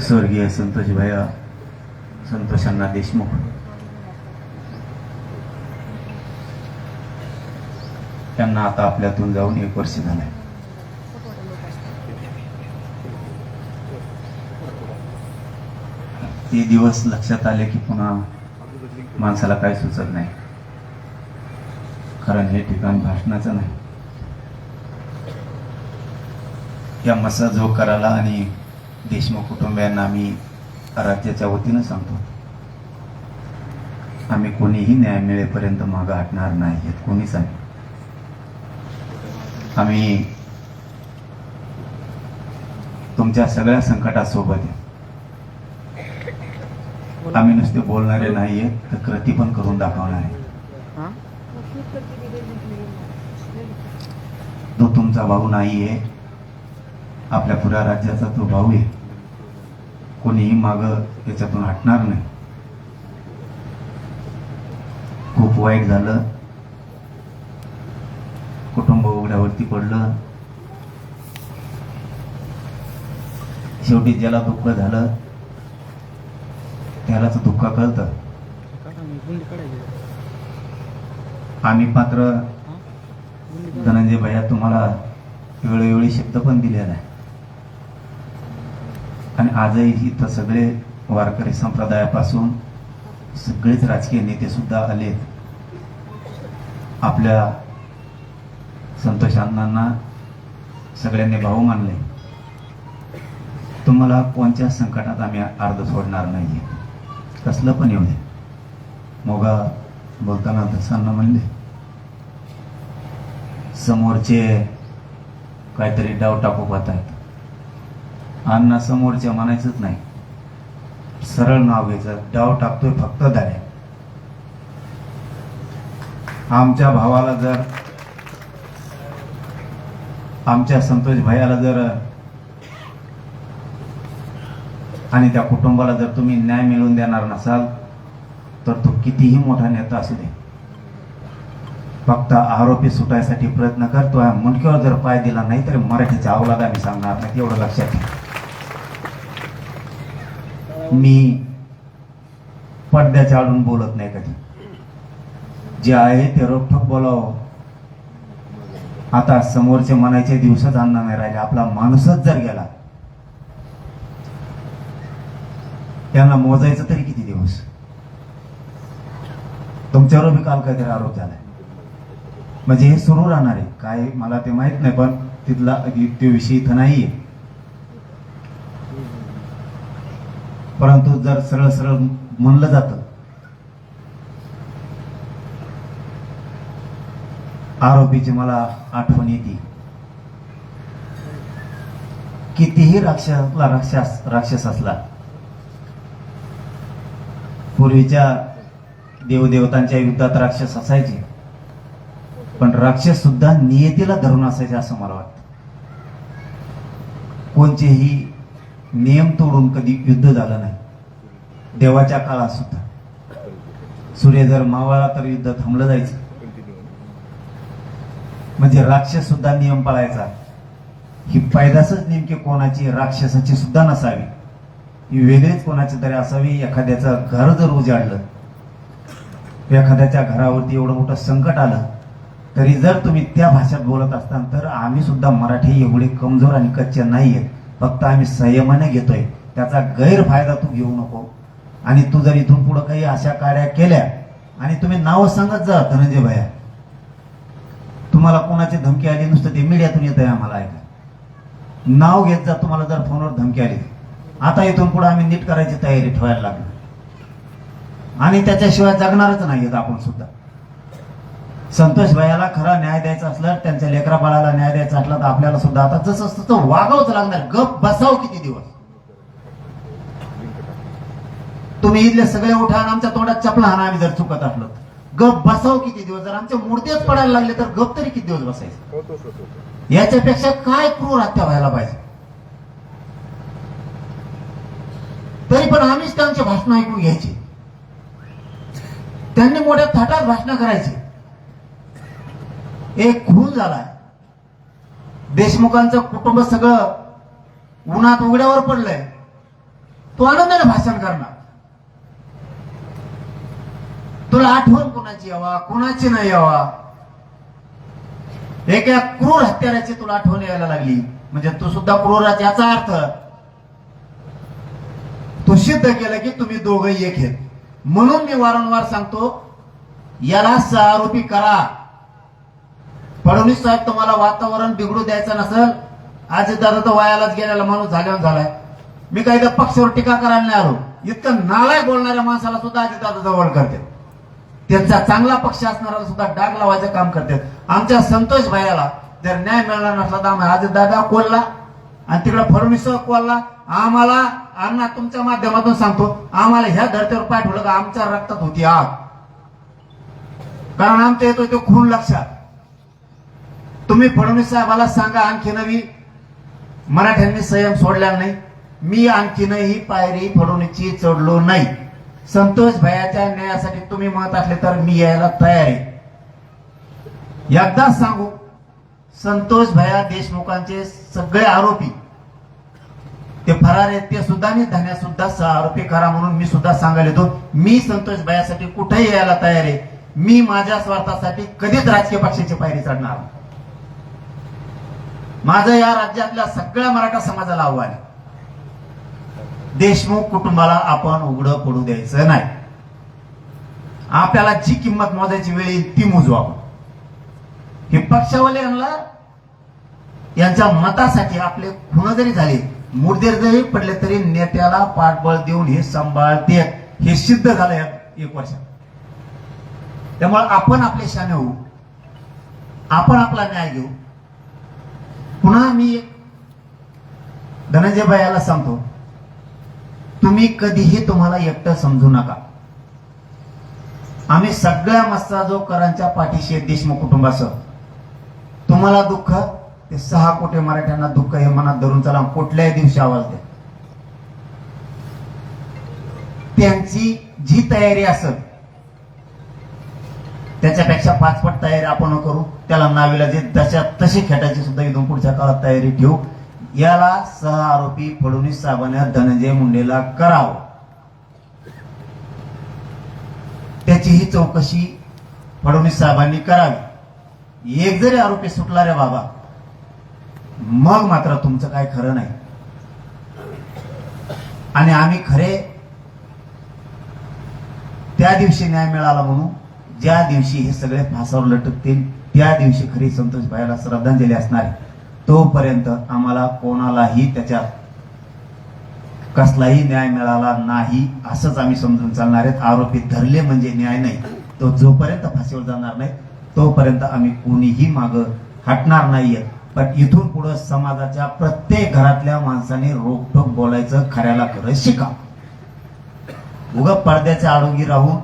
स्वर्गीय संतोष भैया संतोषांना देशमुख. त्यांना आता आपल्यातून जाऊन एक वर्ष झालंय. ते दिवस लक्षात आले की पुन्हा माणसाला काय सुचत नाही. कारण हे ठिकाण भाषणाचं नाही. या मसा जोकाराला आणि देशमुख कुटुंबियांना आम्ही राज्याच्या वतीनं सांगतो. आम्ही कोणीही न्याय मिळेपर्यंत मागं हटणार नाही कोणीच आहे आम्ही तुमच्या सगळ्या संकटासोबत आम्ही नुसते बोलणारे नाहीये तर कृती पण करून दाखवणार आहे. तो तुमचा भाऊ नाहीये आपल्या पुऱ्या राज्याचा तो भाऊ आहे. कोणीही माग याच्यातून हटणार नाही. खूप वाईट झालं. कुटुंब उघड्यावरती पडलं. शेवटी ज्याला दुःख झालं त्यालाच दुःख कळतं. आम्ही मात्र धनंजय भैया तुम्हाला वेळोवेळी शब्द पण दिलेला आहे. आणि आजही इथं सगळे वारकरी संप्रदायापासून सगळेच राजकीय नेते सुद्धा आलेत. आपल्या संतोष अण्णांना सगळ्यांनी भाऊ मानले. तुम्हाला कोणत्या संकटात आम्ही अर्ध सोडणार नाहीये. कसलं पण येऊ दे. मोगा बोलताना दसांना म्हणले समोरचे काहीतरी डाव टाकू पाहत आहेत अण्णा समोरच्या म्हणायचंच नाही. सरळ नाव घ्यायचं. डाव टाकतोय फक्त दाऱ्या आमच्या भावाला जर आमच्या संतोष भैयाला जर आणि त्या कुटुंबाला जर तुम्ही न्याय मिळवून देणार नसाल तर तो कितीही मोठा नेता असू दे. फक्त आरोपी सुटायसाठी प्रयत्न करतो मुंडक्यावर जर पाय दिला नाही तर मराठीच्या अवलाद आम्ही सांगणार नाही. एवढं लक्षात घ्या मी पडद्याच्या आडून बोलत नाही कधी. जे आहे ते रोखोक बोलावं. आता समोरचे म्हणायचे दिवसच अन्न नाही राहिले. आपला माणूसच जर गेला त्यांना मोजायचं तरी किती दिवस? तुमच्यावर बी काल काहीतरी आरोप झालाय. म्हणजे हे सुरू राहणार आहे. काय मला ते माहीत नाही पण तिथला ते विषय इथं नाहीये. परंतु जर सरळ सरळ म्हणलं जातं आरोपीची मला आठवण येते. कितीही राक्षसला राक्षस राक्षस असला पूर्वीच्या देवदेवतांच्या युद्धात राक्षस असायचे. पण राक्षस सुद्धा नियतीला धरून असायचे असं मला वाटतं. कोणतेही नियम तोडून कधी युद्ध झालं नाही. देवाच्या काळात सुद्धा. सूर्य जर मावळला तर युद्ध थांबलं जायचं. म्हणजे राक्षस सुद्धा नियम पाळायचा. ही पैदासच नेमकी कोणाची राक्षसाची सुद्धा नसावी. ही वेगळीच कोणाची तरी असावी एखाद्याचं घर जर उजाडलं एखाद्याच्या घरावरती एवढं मोठं संकट आलं तरी जर तुम्ही त्या भाषेत बोलत असताल तर आम्ही सुद्धा मराठी एवढे कमजोर आणि कच्चे नाही आहेत फक्त आम्ही संयमाने घेतोय. त्याचा गैरफायदा तू घेऊ नको. आणि तू जर इथून पुढे काही अशा काड्या केल्या आणि तुम्ही नाव सांगत जा धनंजय भया तुम्हाला कोणाची धमकी आली नुसतं ते मीडियातून येत आहे आम्हाला ऐका. नाव घेत जा तुम्हाला जर फोनवर धमकी आली. आता इथून पुढे आम्ही नीट करायची तयारी ठेवायला लागलो. आणि त्याच्याशिवाय जगणारच नाही आपण सुद्धा. संतोष भैयाला खरा न्याय द्यायचा असला त्यांच्या लेकरा बाळाला न्याय द्यायचा असला तर आपल्याला सुद्धा आता जसं असतं तसं वागवच लागणार. गप बसाव किती दिवस? तुम्ही इथले सगळे उठा आणि आमच्या तोंडात चपला हाना आम्ही जर चुकत असलो गप बसाव किती दिवस? जर आमच्या मूर्तीच पडायला लागले तर गप तरी किती दिवस बसायचं? याच्यापेक्षा काय क्रूर हत्या व्हायला पाहिजे? तरी पण आम्हीच त्यांचे भाषण ऐकून घ्यायची. त्यांनी मोठ्या थाटात भाषण करायची. एक खून झालाय देशमुखांचं कुटुंब सगळं उन्हात उघड्यावर पडलंय. तो आनंदाने भाषण करणार. तुला आठवण कोणाची यावा कोणाची नाही यावा? एका क्रूर हत्याराची तुला आठवण यायला लागली. म्हणजे तू सुद्धा क्रूराच याचा अर्थ तू सिद्ध केलं की तुम्ही दोघं एक आहेत. म्हणून मी वारंवार सांगतो याला आरोपी करा. फडणवीस साहेब तुम्हाला वातावरण बिघडू द्यायचं नसेल आज दादा तर वयालाच गेलेला माणूस झाल्यावर झालाय. मी काही त्या पक्षावर टीका करायला नाही आलो. इतकं नालाय बोलणाऱ्या माणसाला सुद्धा अजितदादा जवळ करते. त्यांचा चांगला पक्ष असणारा सुद्धा डाग लावायचं काम करतात आमच्या संतोष भायाला जर न्याय मिळणार नसला तर आम्ही अजितदादा कोल्हा आणि तिकडे फडणवीस कोल्हा आम्हाला अण्णा तुमच्या माध्यमातून सांगतो आम्हाला ह्या धर्तीवर पाठवलं का आमच्या रक्तात होती आग. कारण आमच्या येतो तो खून लक्षात. तुम्ही फडणवीस साहेबाला सांगा आणखी नवी. मराठ्यांनी संयम सोडला नाही. मी आणखीनही पायरी फडणवीसची चढलो नाही. संतोष भयाच्या न्यायासाठी तुम्ही म्हणत असले तर मी यायला तयार आहे. एकदा सांगू संतोष भया देशमुखांचे सगळे आरोपी ते फरार आहेत ते सुद्धा आणि धन्या सुद्धा आरोपी करा म्हणून मी सुद्धा सांगायला येतो. मी संतोष भयासाठी कुठेही यायला तयार आहे. मी माझ्या स्वार्थासाठी कधीच राजकीय पक्षाची पायरी चढणार नाही. माझं या राज्यातल्या सगळ्या मराठा समाजाला आव्हान आहे. देशमुख कुटुंबाला आपण उघडं पडू द्यायचं नाही. आपल्याला जी किंमत मोजायची वेळ येईल ती मोजू आपण हे पक्षावाले यांना यांच्या मतासाठी आपले खुण जरी झाले मुर्देर जरी पडले तरी नेत्याला पाठबळ देऊन हे सांभाळते. हे सिद्ध झालं या एक वर्षात त्यामुळे आपण आपले शाने होऊ. आपण आपला न्याय घेऊ. मी धनंजय याला सांगतो तुम्ही कधीही तुम्हाला एकटं समजू नका. आम्ही सगळ्या मस्ताजोकरांच्या पाठीशी देशमुख कुटुंबासह तुम्हाला दुःख? ते सहा कोटी मराठ्यांना दुःख हे मनात धरून चला कुठल्याही दिवशी आवाज द्या. त्यांची जी तयारी असत त्याच्यापेक्षा पाचपट तयारी आपण करू. त्याला नावीला जे तशा तशी खेटायची सुद्धा इथून पुढच्या काळात तयारी ठेवू. याला सह आरोपी फडणवीस साहेबांना धनंजय मुंडेला करावं. त्याचीही चौकशी फडणवीस साहेबांनी करावी. एक जरी आरोपी सुटला रे बाबा मग मात्र तुमचं काय खरं नाही. आणि आम्ही खरे त्या दिवशी न्याय मिळाला म्हणून ज्या दिवशी हे सगळे फासावर लटकतील त्या दिवशी खरी संतोष भाईला श्रद्धांजली असणार तोपर्यंत आम्हाला कोणालाही त्याच्या कसलाही न्याय मिळाला नाही असंच आम्ही समजून चालणार आहेत. आरोपी धरले म्हणजे न्याय नाही. तो जोपर्यंत फाशीवर जाणार नाही तोपर्यंत आम्ही कोणीही माग हटणार नाहीये. पण इथून पुढे समाजाच्या प्रत्येक घरातल्या माणसाने रोखोक बोलायचं खऱ्याला खरं शिका उग पडद्याच्या आडोगी राहून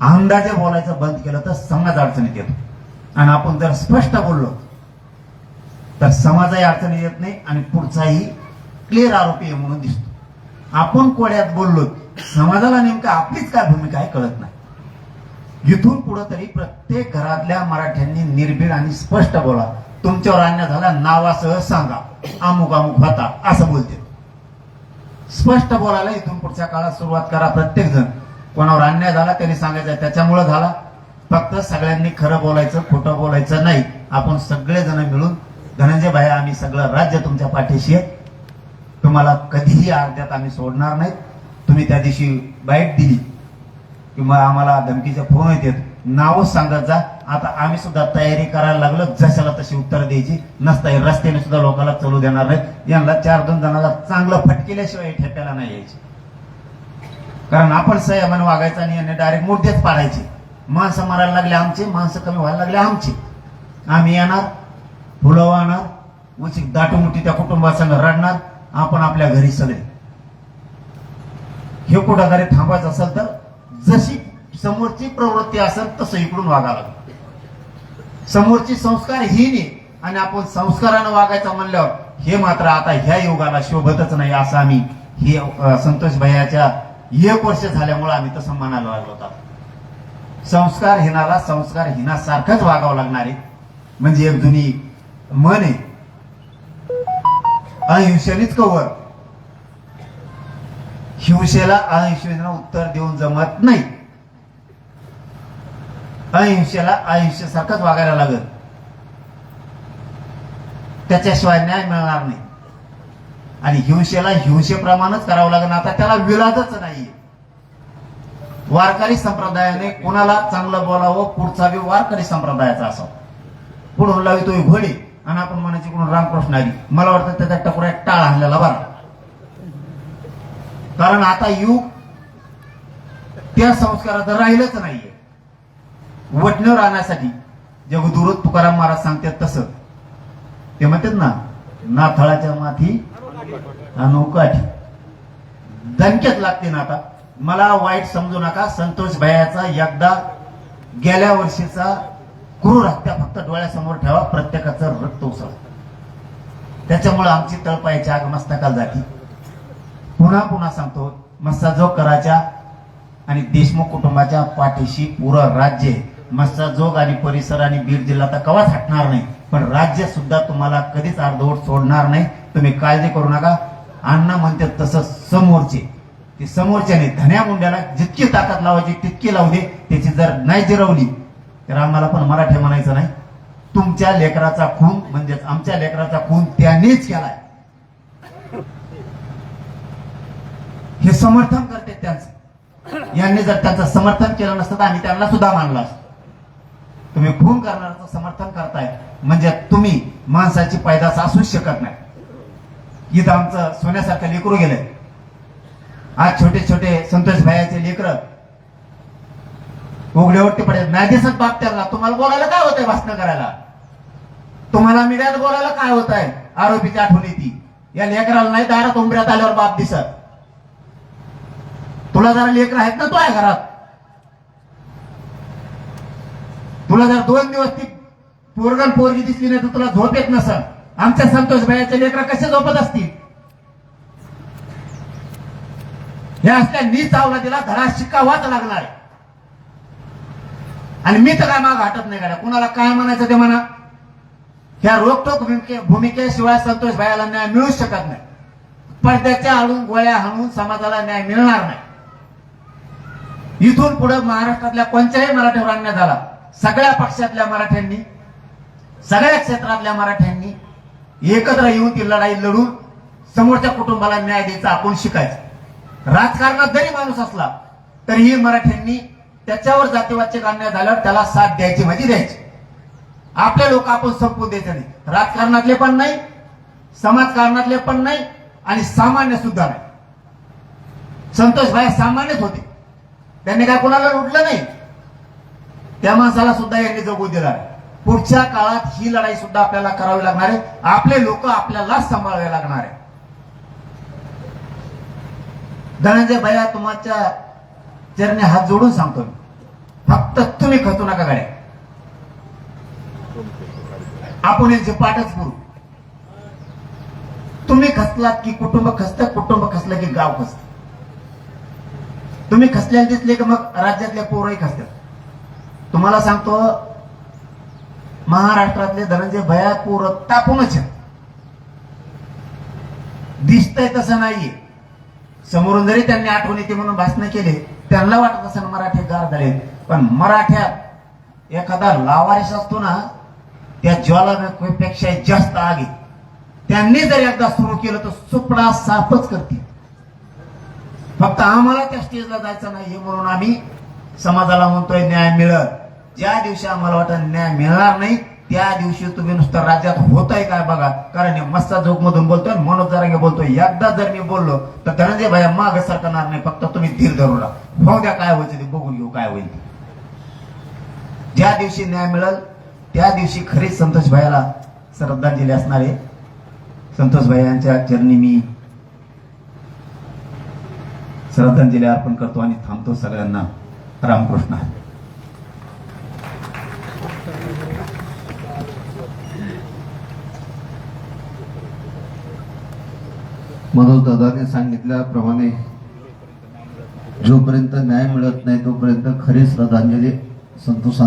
अंदाजे बोलायचं बंद केलं तर समाज अडचणीत येतो. आणि आपण जर स्पष्ट बोललो तर समाजही अडचणीत येत नाही आणि पुढचाही क्लिअर आरोपी आहे म्हणून दिसतो. आपण कोड्यात बोललो समाजाला नेमकं आपलीच काय भूमिका आहे कळत नाही. इथून पुढे तरी प्रत्येक घरातल्या मराठ्यांनी निर्भीड आणि स्पष्ट बोला. तुमच्यावर अन्याय झाला नावासह सांगा. अमुक अमुक होता असं बोलते. स्पष्ट बोलायला इथून पुढच्या काळात सुरुवात करा प्रत्येक जण कोणावर अन्याय झाला त्यांनी सांगायचं त्याच्यामुळे झाला. फक्त सगळ्यांनी खरं बोलायचं खोटं बोलायचं नाही. आपण सगळेजण मिळून धनंजय भाई आम्ही सगळं राज्य तुमच्या पाठीशी आहे. तुम्हाला कधीही अर्ध्यात आम्ही सोडणार नाही. तुम्ही त्या दिवशी बाईट दिली. किंवा आम्हाला धमकीचे फोन येतात. नावच सांगत जा. आता आम्ही सुद्धा तयारी करायला लागलो. जशाला तशी उत्तर द्यायची. नसता रस्त्याने सुद्धा लोकांना चलू देणार नाही यांना चार दोन जणांना चांगलं फटकेल्याशिवाय ठेप्याला नाही यायची. कारण आपण संयमाने वागायचं आणि यांनी डायरेक्ट मुद्देच पाडायचे. माणसं मारायला लागले आमचे माणसं कमी व्हायला लागले आमचे. आम्ही येणार फुलं वाहणार उचित दाटूमुठी त्या कुटुंबासंग रडणार आपण आपल्या घरी सगळे. हे कुठं थांबायचं असेल तर जशी समोरची प्रवृत्ती असेल तसं इकडून वागावं लागेल. समोरची संस्कार ही नाही आणि आपण संस्कारानं वागायचं म्हणल्यावर हे मात्र आता ह्या युगाला शोभतच नाही असं आम्ही हे संतोष भैयाच्या एक वर्ष झाल्यामुळे आम्ही तसं म्हणायला लागलो होता. संस्कार हिनाला संस्कार हिनासारखंच वागावं लागणार आहे. म्हणजे एक जुनी मन आहे. अहिंसेनेच कवर हिंसेला अहिंसेनं उत्तर देऊन जमत नाही. अहिंसेला अहिंसेसारखंच वागायला लागत. त्याच्याशिवाय न्याय मिळणार नाही. आणि हिंसेला हिंसेप्रमाणेच करावं लागेल. आता त्याला विलादच नाहीये. वारकरी संप्रदायाने कोणाला चांगलं बोलावं पुढचा बी वारकरी संप्रदायाचा असावा. पुढून लावितो घोडी आणि आपण म्हणायचे कोण रामकृष्ण आली. मला वाटतं त्याच्या टकुऱ्या टाळ आणलेला बरा. कारण आता युग त्या संस्काराचं राहिलंच नाहीये. वटणं राहण्यासाठी जगदुरत तुकाराम महाराज सांगतात तसं. ते म्हणतात ना नाथळाच्या माथी अनोकाठी दणक्यात लागते ना आता. मला वाईट समजू नका. संतोष भयाचा एकदा गेल्या वर्षीचा क्रूर हत्या फक्त डोळ्यासमोर ठेवा. प्रत्येकाचं रक्त उसळ. त्याच्यामुळे आमची तळपायची आग मस्तकाल जाती. पुन्हा पुन्हा सांगतो मस्साजोग कराच्या आणि देशमुख कुटुंबाच्या पाठीशी पुरं राज्य आहे. मस्साजोग आणि परिसर आणि बीड जिल्हा तर कवाच हटणार नाही. पण राज्य सुद्धा तुम्हाला कधीच अर्धवट सोडणार नाही. तुम्ही काळजी करू नका. अण्णा म्हणतात तसं समोरचे. ते समोरच्याने धन्या मुंड्याला जितकी ताकद लावायची तितकी लावू दे. त्याची जर नाही जिरवली तर आम्हाला पण मराठी म्हणायचं नाही. तुमच्या लेकराचा खून म्हणजेच आमच्या लेकराचा खून त्यांनीच केलाय. हे समर्थन करते त्यांचं. यांनी जर त्यांचं समर्थन केलं नसतं तर आम्ही त्यांना सुद्धा मानलं असत. तुम्ही खून करणाऱ्याचं समर्थन करताय. म्हणजे तुम्ही माणसाची पैदास असूच शकत नाही. इथं आमचं सोन्यासारखं लेकरू गेलंय. आज छोटे छोटे संतोष भायाचे लेकर. उघड्यावरती पडेल. नाही दिसत बाप त्याला तुम्हाला बोलायला काय होतंय भाषण करायला? तुम्हाला मीडियात बोलायला काय होत आहे आरोपीची आठवण ती या लेकराला नाही दारात उंबऱ्यात आल्यावर बाप दिसत. तुला जरा लेकर आहेत ना तो आहे घरात? तुला जर दोन दिवस ती पोरगण पोरगी दिसली नाही तर तुला झोप येत नसत आमच्या संतोष भाईचे लेकर कसे झोपत असतील? हे असल्या नीच अवलादीला धडा शिकावाच लागणार आहे. आणि मी तर काय माग हटत नाही गाड्या. कुणाला काय म्हणायचं ते म्हणा. ह्या रोखोक भूमिके भूमिकेशिवाय संतोष भाईला न्याय मिळू शकत नाही. पडद्याच्या आळून गोळ्या हाणून समाजाला न्याय मिळणार नाही. इथून पुढे महाराष्ट्रातल्या कोणत्याही मराठीवर अन्याय झाला. सगळ्या पक्षातल्या मराठ्यांनी सगळ्या क्षेत्रातल्या मराठ्यांनी एकत्र येऊन ती लढाई लढून समोरच्या कुटुंबाला न्याय द्यायचा आपण शिकायचं. राजकारणात जरी माणूस असला तरीही मराठ्यांनी त्याच्यावर जातीवादचे अन्याय झाल्यावर त्याला साथ द्यायची म्हणजे द्यायची. आपले लोक आपण संपवून द्यायचे नाही. राजकारणातले पण नाही समाजकारणातले पण नाही आणि सामान्य सुद्धा नाही. संतोष भाई सामान्यच होते. त्यांनी काय कोणाला लुटलं नाही? त्या माणसाला सुद्धा यांनी जगू दिला आहे. पुढच्या काळात ही लढाई सुद्धा आपल्याला करावी लागणार आहे. आपले लोक आपल्यालाच सांभाळावे लागणार आहे. धनंजय भैया तुमच्या चरणी हात जोडून सांगतो फक्त तुम्ही खचू नका गाड्या. आपण यांचे पाठच करू तुम्ही खचलात की कुटुंब खसत कुटुंब खसलं की गाव खसत तुम्ही खसल्या दिसले की मग राज्यातले पोरही खसतात तुम्हाला सांगतो महाराष्ट्रातले धनंजय भया पोर तापूनच दिसतंय तसं नाहीये. समोरून जरी त्यांनी आठवण येते म्हणून भाषण केले त्यांना वाटत असं मराठी गार झाले. पण मराठ्यात एखादा लावारिस असतो ना त्या ज्वालापेक्षा जास्त आगे त्यांनी जर एकदा सुरू केलं तर सुपडा साफच करते फक्त आम्हाला त्या स्टेजला जायचं नाही हे म्हणून आम्ही समाजाला म्हणतोय न्याय मिळत. ज्या दिवशी आम्हाला वाटत न्याय मिळणार नाही त्या दिवशी तुम्ही नुसतं राज्यात होत आहे काय बघा. कारण मस्ता जोग मधून बोलतोय मनोज जरांगे बोलतोय. एकदा जर मी बोललो तर धनंजय भाया माग सरकणार नाही. फक्त तुम्ही धीर धरू लागा द्या काय व्हायचं ते बघून घेऊ काय होईल. ज्या दिवशी न्याय मिळेल त्या दिवशी खरीच संतोष भाईला श्रद्धांजली असणार आहे. संतोष भाई यांच्या चरणी मी श्रद्धांजली अर्पण करतो आणि थांबतो सगळ्यांना. रामकृष्ण. मनोज दादाने सांगितल्याप्रमाणे जोपर्यंत न्याय मिळत नाही तोपर्यंत खरी श्रद्धांजली संतोष